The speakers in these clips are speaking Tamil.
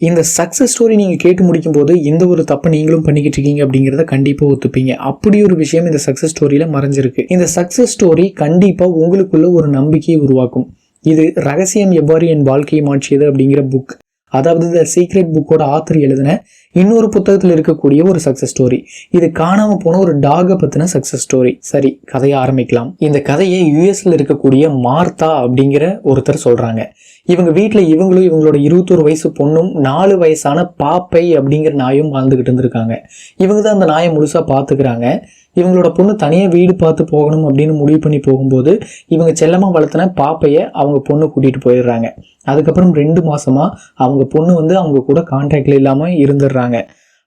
இந்த சக்ஸஸ் ஸ்டோரி நீங்கள் கேட்டு முடிக்கும் போது இந்த ஒரு தப்பு நீங்களும் பண்ணிக்கிட்டு இருக்கீங்க அப்படிங்கிறத கண்டிப்பாக ஒத்துப்பீங்க. அப்படி ஒரு விஷயம் இந்த சக்ஸஸ் ஸ்டோரியில் மறைஞ்சிருக்கு. இந்த சக்ஸஸ் ஸ்டோரி கண்டிப்பாக உங்களுக்குள்ள ஒரு நம்பிக்கையை உருவாக்கும். இது ரகசியம் எவ்வாறு என் வாழ்க்கையை மாற்றியது அப்படிங்கிற புக் அதாவது த சீக்ரெட் புக்கோட ஆத்தர் எழுதின இன்னொரு புத்தகத்தில் இருக்கக்கூடிய ஒரு சக்ஸஸ் ஸ்டோரி இது காணாம போன ஒரு டாகை பத்தின சக்ஸஸ் ஸ்டோரி சரி கதையை ஆரம்பிக்கலாம். இந்த கதையை யூஎஸ்ல இருக்கக்கூடிய மார்த்தா அப்படிங்கிற ஒருத்தர் சொல்றாங்க. இவங்க வீட்டில் இவங்களும் இவங்களோட இருபத்தோரு வயசு பொண்ணும் நாலு வயசான பாப்பை அப்படிங்கிற நாயும் வாழ்ந்துகிட்டு இருந்திருக்காங்க. இவங்க தான் அந்த நாயை முழுசாக பார்த்துக்கிறாங்க இவங்களோட பொண்ணு தனியாக வீடு பார்த்து போகணும் அப்படின்னு முடிவு பண்ணி போகும்போது இவங்க செல்லமாக வளர்த்தின பாப்பையை அவங்க பொண்ணு கூட்டிகிட்டு போயிடுறாங்க. அதுக்கப்புறம் ரெண்டு மாதமாக அவங்க பொண்ணு வந்து அவங்க கூட கான்டாக்டில் இல்லாமல் இருந்துடுறாங்க.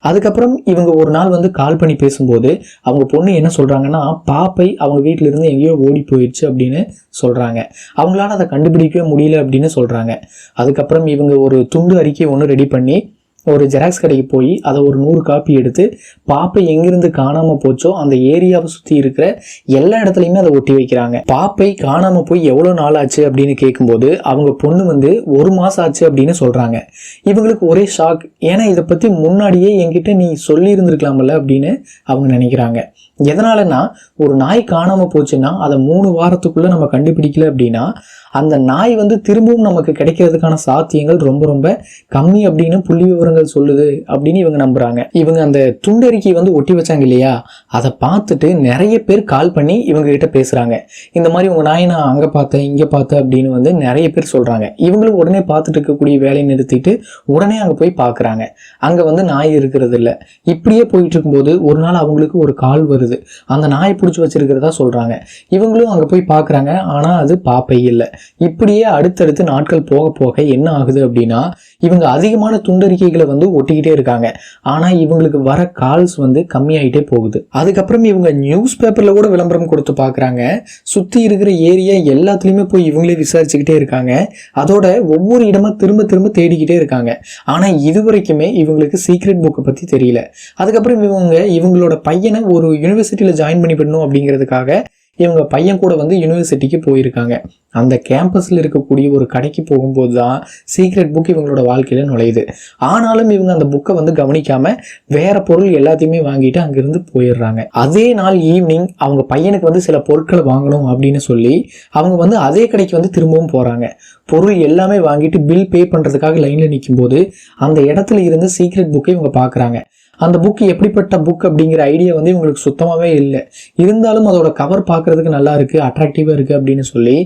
அதுக்கப்புறம் இவங்க ஒரு நாள் வந்து கால் பண்ணி பேசும்போது அவங்க பொண்ணு என்ன சொல்கிறாங்கன்னா பாப்பை அவங்க வீட்டிலிருந்து எங்கேயோ ஓடி போயிடுச்சு அப்படின்னு சொல்கிறாங்க அவங்களால அதை கண்டுபிடிக்கவே முடியல அப்படின்னு சொல்கிறாங்க அதுக்கப்புறம் இவங்க ஒரு துண்டு அறிக்கை ஒன்று ரெடி பண்ணி ஒரு ஜெராக்ஸ் கடைக்கு போய் அதை ஒரு நூறு காப்பி எடுத்து பாப்பை எங்கிருந்து காணாமல் போச்சோ அந்த ஏரியாவை சுற்றி இருக்கிற எல்லா இடத்துலையுமே அதை ஒட்டி வைக்கிறாங்க. பாப்பை காணாமல் போய் எவ்வளோ நாள் ஆச்சு அப்படின்னு கேட்கும்போது அவங்க பொண்ணு வந்து ஒரு மாதம் ஆச்சு அப்படின்னு சொல்கிறாங்க இவங்களுக்கு ஒரே ஷாக் ஏன்னா இதை பற்றி முன்னாடியே என்கிட்ட நீ சொல்லியிருந்துருக்கலாம்ல அப்படின்னு அவங்க நினைக்கிறாங்க. எதனாலன்னா ஒரு நாய் காணாமல் போச்சுன்னா அதை மூணு வாரத்துக்குள்ளே நம்ம கண்டுபிடிக்கல அப்படின்னா அந்த நாய் வந்து திரும்பவும் நமக்கு கிடைக்கிறதுக்கான சாத்தியங்கள் ரொம்ப ரொம்ப கம்மி அப்படின்னு புள்ளி விவரங்கள் சொல்லுது அப்படின்னு இவங்க நம்புறாங்க. இவங்க அந்த துண்டறிக்கை வந்து ஒட்டி வச்சாங்க இல்லையா? அதை பார்த்துட்டு நிறைய பேர் கால் பண்ணி இவங்க கிட்ட பேசுறாங்க. இந்த மாதிரி உங்க நாயை நான் அங்க பார்த்தேன் இங்க பார்த்தேன் அப்படின்னு வந்து நிறைய பேர் சொல்றாங்க. இவங்களும் உடனே பார்த்துட்டு இருக்கக்கூடிய வேலையை நிறுத்திட்டு உடனே அங்க போய் பார்க்குறாங்க. அங்க வந்து நாய் இருக்கிறது இல்ல. இப்படியே போயிட்டு இருக்கும்போது ஒரு நாள் அவங்களுக்கு ஒரு கால் வருது. அந்த நாயை பிடிச்சி வச்சிருக்கிறதா சொல்றாங்க. இவங்களும் அங்க போய் பார்க்குறாங்க. ஆனா அது பாப்பை இல்லை. இப்படியே அடுத்தடுத்து நாட்கள் போக போக என்ன ஆகுது அப்படின்னா இவங்க அதிகமான துண்டறிக்கைகளை வந்து ஒட்டிக்கிட்டே இருக்காங்க. ஆனா இவங்களுக்கு வர கால்ஸ் வந்து கம்மியாயிட்டே போகுது. அதுக்கப்புறம் இவங்க நியூஸ் பேப்பரில் கூட விளம்பரம் கொடுத்து பார்க்குறாங்க. சுத்தி இருக்கிற ஏரியா எல்லாத்துலயுமே போய் இவங்களே விசாரிச்சுக்கிட்டே இருக்காங்க. அதோட ஒவ்வொரு இடமா திரும்ப திரும்ப தேடிக்கிட்டே இருக்காங்க. ஆனா இது வரைக்குமே இவங்களுக்கு சீக்ரெட் புக்கை பத்தி தெரியல. அதுக்கப்புறம் இவங்க இவங்களோட பையனை ஒரு யூனிவர்சிட்டியில் ஜாயின் பண்ணி பண்ணும் அப்படிங்கிறதுக்காக இவங்க பையன் கூட வந்து யூனிவர்சிட்டிக்கு போயிருக்காங்க. அந்த கேம்பஸில் இருக்கக்கூடிய ஒரு கடைக்கு போகும்போது தான் சீக்ரெட் புக் இவங்களோட வாழ்க்கையில் நுழையுது. ஆனாலும் இவங்க அந்த புக்கை வந்து கவனிக்காமல் வேற பொருள் எல்லாத்தையுமே வாங்கிட்டு அங்கேருந்து போயிடுறாங்க. அதே நாள் ஈவினிங் அவங்க பையனுக்கு வந்து சில பொருட்களை வாங்கணும் அப்படின்னு சொல்லி அவங்க வந்து அதே கடைக்கு வந்து திரும்பவும் போகிறாங்க பொருள் எல்லாமே வாங்கிட்டு பில் பே பண்ணுறதுக்காக லைனில் நிற்கும்போது அந்த இடத்துல இருந்து சீக்ரெட் புக்கை இவங்க பார்க்குறாங்க அந்த புக் எப்படிப்பட்ட புக் அப்படிங்கிற ஐடியா வந்து இவங்களுக்கு சுத்தமாகவே இல்லை. இருந்தாலும் அதோட கவர் பார்க்குறதுக்கு நல்லா இருக்குது அட்ராக்டிவாக இருக்குது அப்படின்னு சொல்லி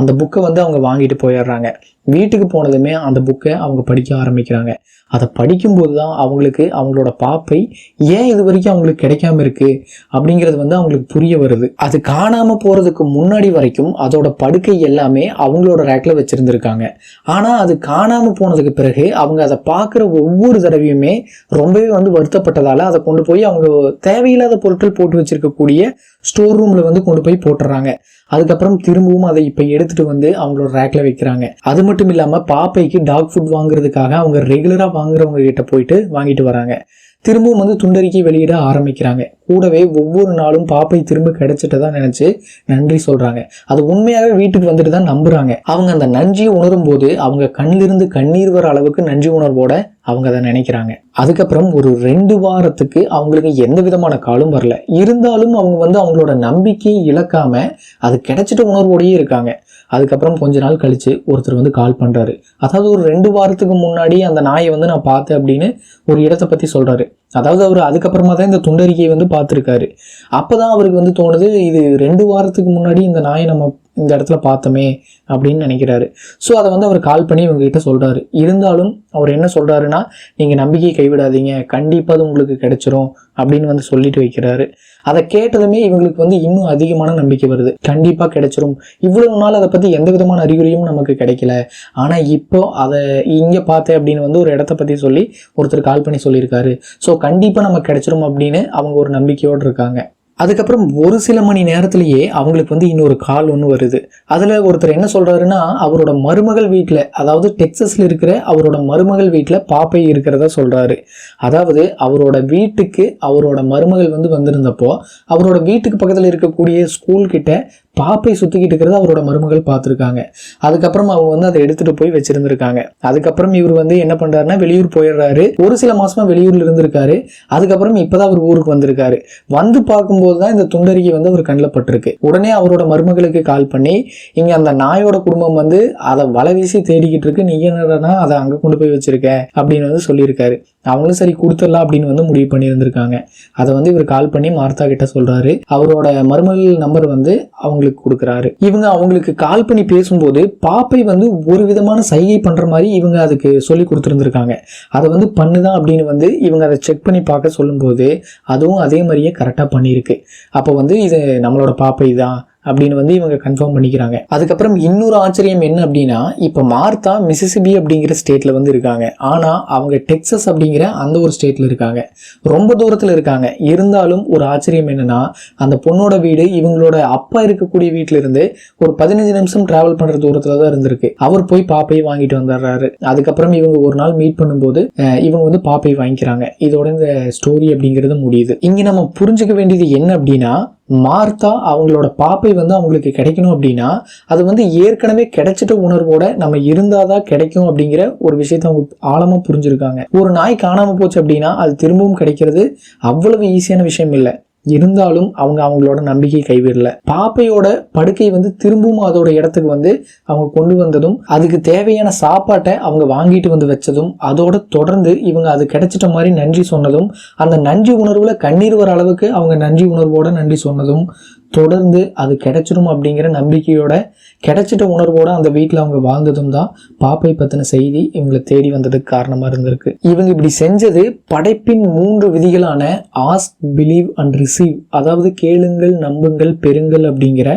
அந்த புக்கை வந்து அவங்க வாங்கிட்டு போயிடுறாங்க. வீட்டுக்கு போனதுமே அந்த புக்கை அவங்க படிக்க ஆரம்பிக்கிறாங்க. அதை படிக்கும்போது தான் அவங்களுக்கு அவங்களோட பாப்பை ஏன் இது வரைக்கும் அவங்களுக்கு கிடைக்காம இருக்கு அப்படிங்கிறது வந்து அவங்களுக்கு புரிய வருது. அது காணாம போறதுக்கு முன்னாடி வரைக்கும் அதோட படுக்கை எல்லாமே அவங்களோட ரேக்ல வச்சிருந்திருக்காங்க. ஆனா அது காணாம போனதுக்கு பிறகு அவங்க அதை பார்க்குற ஒவ்வொரு தடவையுமே ரொம்பவே வந்து வருத்தப்பட்டதால அதை கொண்டு போய் அவங்க தேவையில்லாத பொருட்கள் போட்டு வச்சிருக்கக்கூடிய ஸ்டோர் ரூம்ல வந்து கொண்டு போய் போட்டுறாங்க. அதுக்கப்புறம் திரும்பவும் அதை இப்போ எடுத்துட்டு வந்து அவங்களோட ரேக்ல வைக்கிறாங்க. அது மட்டும் இல்லாமல் பாப்பைக்கு டாக் ஃபுட் வாங்குறதுக்காக அவங்க ரெகுலராக வாங்குறவங்க கிட்ட போயிட்டு வாங்கிட்டு வராங்க. திரும்பவும் வந்து துண்டறிக்கை வெளியிட ஆரம்பிக்கிறாங்க. கூடவே ஒவ்வொரு நாளும் பாப்பை திரும்ப கிடைச்சிட்டதா நினைச்சு நன்றி சொல்றாங்க. அது உண்மையாகவே வீட்டுக்கு வந்துட்டு தான் நம்புறாங்க. அவங்க அந்த நன்றியை உணரும் போது அவங்க கண்ணிலிருந்து கண்ணீர் வர அளவுக்கு நன்றி உணர்வோட அவங்க அதை நினைக்கிறாங்க. அதுக்கப்புறம் ஒரு ரெண்டு வாரத்துக்கு அவங்களுக்கு எந்த விதமான காலும் வரல. இருந்தாலும் அவங்க வந்து அவங்களோட நம்பிக்கையை இழக்காம அது கிடைச்சிட்ட உணர்வோடயே இருக்காங்க. அதுக்கப்புறம் கொஞ்ச நாள் கழிச்சு ஒருத்தர் வந்து கால் பண்றாரு. அதாவது ஒரு ரெண்டு வாரத்துக்கு முன்னாடி அந்த நாயை வந்து நான் பார்த்தேன் அப்படின்னு ஒரு இடத்தை பத்தி சொல்றாரு. அதாவது அவர் அதுக்கப்புறமா தான் இந்த துண்டறிக்கையை வந்து பார்த்துருக்காரு. அப்பதான் அவருக்கு வந்து தோணுது இது ரெண்டு வாரத்துக்கு முன்னாடி இந்த நாயை நம்ம இந்த இடத்துல பார்த்தோமே அப்படின்னு நினைக்கிறாரு. ஸோ அதை வந்து அவர் கால் பண்ணி இவங்ககிட்ட சொல்கிறாரு இருந்தாலும் அவர் என்ன சொல்கிறாருன்னா நீங்கள் நம்பிக்கையை கைவிடாதீங்க. கண்டிப்பாக அது உங்களுக்கு கிடைச்சிரும் அப்படின்னு வந்து சொல்லிட்டு வைக்கிறாரு. அதை கேட்டதுமே இவங்களுக்கு வந்து இன்னும் அதிகமான நம்பிக்கை வருது. கண்டிப்பாக கிடைச்சிரும். இவ்வளவு நாள் அதை பற்றி எந்த விதமான அறிகுறியும் நமக்கு கிடைக்கல. ஆனால் இப்போ அதை இங்கே பார்த்தேன் அப்படின்னு வந்து ஒரு இடத்த பற்றி சொல்லி ஒருத்தர் கால் பண்ணி சொல்லியிருக்காரு. ஸோ கண்டிப்பாக நமக்கு கிடைச்சிரும் அப்படின்னு அவங்க ஒரு நம்பிக்கையோடு இருக்காங்க. அதுக்கப்புறம் ஒரு சில மணி நேரத்திலேயே அவங்களுக்கு வந்து இன்னொரு கால் ஒன்று வருது. அதில் ஒருத்தர் என்ன சொல்கிறாருன்னா அவரோட மருமகள் வீட்டில் அதாவது டெக்ஸஸில் இருக்கிற அவரோட மருமகள் வீட்டில் பாப்பை இருக்கிறதா சொல்கிறாரு அதாவது அவரோட வீட்டுக்கு அவரோட மருமகள் வந்து வந்திருந்தப்போ அவரோட வீட்டுக்கு பக்கத்தில் இருக்கக்கூடிய ஸ்கூல் கிட்ட பாப்பை சுத்திக்கிட்டு இருக்கிறத அவரோட மருமகள் பார்த்துருக்காங்க. அதுக்கப்புறம் அவங்க வந்து அதை எடுத்துட்டு போய் வச்சிருந்திருக்காங்க. அதுக்கப்புறம் இவர் வந்து என்ன பண்ணுறாருன்னா வெளியூர் போயிடுறாரு. ஒரு சில மாசமா வெளியூர்ல இருந்திருக்காரு. அதுக்கப்புறம் இப்பதான் அவர் ஊருக்கு வந்திருக்காரு. வந்து பார்க்கும்போது தான் இந்த துண்டறிக்கை வந்து அவர் கண்ணில் பட்டிருக்கு. உடனே அவரோட மருமகளுக்கு கால் பண்ணி இங்க அந்த நாயோட குடும்பம் வந்து அதை வலை வீசி தேடிக்கிட்டு இருக்கு. நீ என்னடா அதை அங்க கொண்டு போய் வச்சிருக்க? அப்படின்னு வந்து சொல்லியிருக்காரு. அவங்களும் சரி கொடுத்துடலாம் அப்படின்னு வந்து முடிவு பண்ணியிருந்திருக்காங்க. அதை வந்து இவர் கால் பண்ணி மார்த்தா கிட்ட சொல்றாரு. அவரோட மருமகள் நம்பர் வந்து அவங்களுக்கு கொடுக்குறாரு. இவங்க அவங்களுக்கு கால் பண்ணி பேசும்போது பாப்பை வந்து ஒரு விதமான சைகை பண்ற மாதிரி இவங்க அதுக்கு சொல்லி கொடுத்துருந்துருக்காங்க. அதை வந்து பண்ணுதான் அப்படின்னு வந்து இவங்க அதை செக் பண்ணி பார்க்க சொல்லும்போது அதுவும் அதே மாதிரியே கரெக்டாக பண்ணியிருக்கு. அப்போ வந்து இது நம்மளோட பாப்பை தான். அப்படின்னு வந்து இவங்க கன்ஃபார்ம் பண்ணிக்கிறாங்க. அதுக்கப்புறம் இன்னொரு ஆச்சரியம் என்ன அப்படின்னா இப்போ மார்த்தா மிசிசிபி அப்படிங்கிற ஸ்டேட்ல வந்து இருக்காங்க. ஆனால் அவங்க டெக்ஸஸ் அப்படிங்கிற அந்த ஒரு ஸ்டேட்ல இருக்காங்க. ரொம்ப தூரத்தில் இருக்காங்க. இருந்தாலும் ஒரு ஆச்சரியம் என்னன்னா அந்த பொண்ணோட வீடு இவங்களோட அப்பா இருக்கக்கூடிய வீட்ல இருந்து ஒரு பதினஞ்சு நிமிஷம் டிராவல் பண்ற தூரத்துல தான் இருந்திருக்கு. அவர் போய் பாப்பையை வாங்கிட்டு வந்துடுறாரு. அதுக்கப்புறம் இவங்க ஒரு நாள் மீட் பண்ணும்போது இவங்க வந்து பாப்பை வாங்கிக்கிறாங்க. இதோட இந்த ஸ்டோரி அப்படிங்கிறது முடியுது. இங்க நம்ம புரிஞ்சுக்க வேண்டியது என்ன அப்படின்னா மார்த்தா அவங்களோட பாப்பை வந்து அவங்களுக்கு கிடைக்கணும் அப்படின்னா அது வந்து ஏற்கனவே கிடைச்சிட்ட உணர்வோட நம்ம இருந்தால் தான் கிடைக்கும் அப்படிங்கிற ஒரு விஷயத்தை அவங்க ஆழமாக புரிஞ்சிருக்காங்க. ஒரு நாய் காணாமல் போச்சு அப்படின்னா அது திரும்பவும் கிடைக்கிறது அவ்வளவு ஈஸியான விஷயம் இல்லை. இருந்தாலும் அவங்க அவங்களோட நம்பிக்கையை கைவிடல. பாப்பையோட படுக்கை வந்து திரும்பவும் அதோட இடத்துக்கு வந்து அவங்க கொண்டு வந்ததும் அதுக்கு தேவையான சாப்பாட்டை அவங்க வாங்கிட்டு வந்து வச்சதும் அதோட தொடர்ந்து இவங்க அது கிடைச்சிட்ட மாதிரி நன்றி சொன்னதும் அந்த நன்றி உணர்வுல கண்ணீர் வர அளவுக்கு அவங்க நன்றி உணர்வோட நன்றி சொன்னதும் தொடர்ந்து அது கிடைச்சிடும் அப்படிங்கிற நம்பிக்கையோட கிடைச்சிட்ட உணர்வோட அந்த வீட்டில் அவங்க வாழ்ந்ததும் தான் பாப்பை பற்றின செய்தி இவங்களை தேடி வந்ததுக்கு காரணமாக இருந்திருக்கு. இவங்க இப்படி செஞ்சது படைப்பின் மூன்று விதிகளான ஆஸ்க் பிலீவ் அண்ட் ரிசீவ் அதாவது கேளுங்கள் நம்புங்கள் பெறுங்கள் அப்படிங்கிற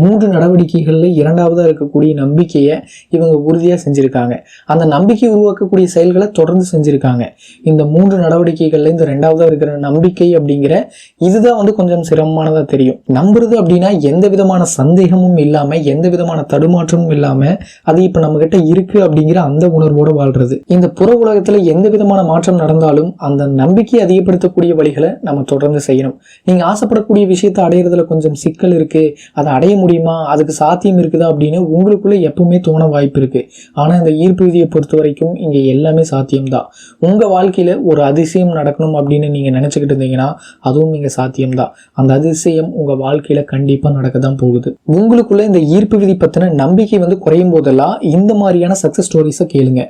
மூன்று நடவடிக்கைகளில் இரண்டாவதாக இருக்கக்கூடிய நம்பிக்கையை இவங்க உறுதியாக செஞ்சுருக்காங்க. அந்த நம்பிக்கை உருவாக்கக்கூடிய செயல்களை தொடர்ந்து செஞ்சுருக்காங்க. இந்த மூன்று நடவடிக்கைகளில் இந்த ரெண்டாவதாக இருக்கிற நம்பிக்கை அப்படிங்கிற இதுதான் வந்து கொஞ்சம் சிரமமானதாக தெரியும். நம்புறது அப்படின்னா எந்த விதமான சந்தேகமும் இல்லாமல் எந்த விதமான தடுமாற்றமும் இல்லாமல் அது இப்போ நம்மக்கிட்ட இருக்கு அப்படிங்கிற அந்த உணர்வோட வாழ்றது. இந்த புற உலகத்தில் எந்த விதமான மாற்றம் நடந்தாலும் அந்த நம்பிக்கையை அதிகப்படுத்தக்கூடிய வழிகளை நம்ம தொடர்ந்து செய்யணும். நீங்கள் ஆசைப்படக்கூடிய விஷயத்தை அடையிறதுல கொஞ்சம் சிக்கல் இருக்கு. அதை அடைய முடியுமா? அதுக்கு சாத்தியம் இருக்குதா அப்படின்னு உங்களுக்குள்ள எப்பவுமே தோண வாய்ப்பு இருக்கு. ஆனால் இந்த ஈர்ப்பு விதியை பொறுத்த வரைக்கும் இங்கே எல்லாமே சாத்தியம்தான் உங்கள் வாழ்க்கையில் ஒரு அதிசயம் நடக்கணும் அப்படின்னு நீங்கள் நினச்சிக்கிட்டு இருந்தீங்கன்னா அதுவும் இங்கே சாத்தியம்தான் அந்த அதிசயம் உங்கள் வாழ்க்கையில் கண்டிப்பாக நடக்க தான் போகுது. உங்களுக்குள்ள இந்த ஈர்ப்பு விதி பற்றின நம்பிக்கை வந்து குறையும் போதெல்லாம் இந்த மாதிரியான சக்ஸஸ் ஸ்டோரிஸை கேளுங்க.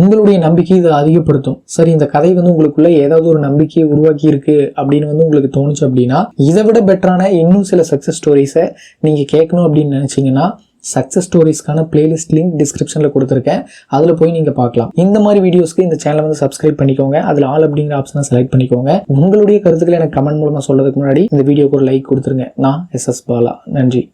உங்களுடைய நம்பிக்கை இதை அதிகப்படுத்தும். சரி இந்த கதை வந்து உங்களுக்குள்ள ஏதாவது ஒரு நம்பிக்கையை உருவாக்கி இருக்கு அப்படின்னு வந்து உங்களுக்கு தோணுச்சு அப்படின்னா இதை விட பெட்டரான இன்னும் சில சக்ஸஸ் ஸ்டோரிஸை நீங்கள் கேட்கணும் அப்படின்னு நினச்சிங்கன்னா சக்ஸஸ் ஸ்டோரிஸ்க்கான பிளேலிஸ்ட் லிங்க் டிஸ்கிரிப்ஷனில் கொடுத்துருக்கேன். அதில் போய் நீங்கள் பார்க்கலாம். இந்த மாதிரி வீடியோஸ்க்கு இந்த சேனலை வந்து சப்ஸ்கிரைப் பண்ணிக்கோங்க. அதில் ஆல் அப்படிங்கிற ஆப்ஷனை செலக்ட் பண்ணிக்கோங்க. உங்களுடைய கருத்துக்களை எனக்கு கமெண்ட் மூலமாக சொல்கிறதுக்கு முன்னாடி இந்த வீடியோக்கு ஒரு லைக் கொடுத்துருங்க. நான் எஸ் எஸ் பாலா நன்றி.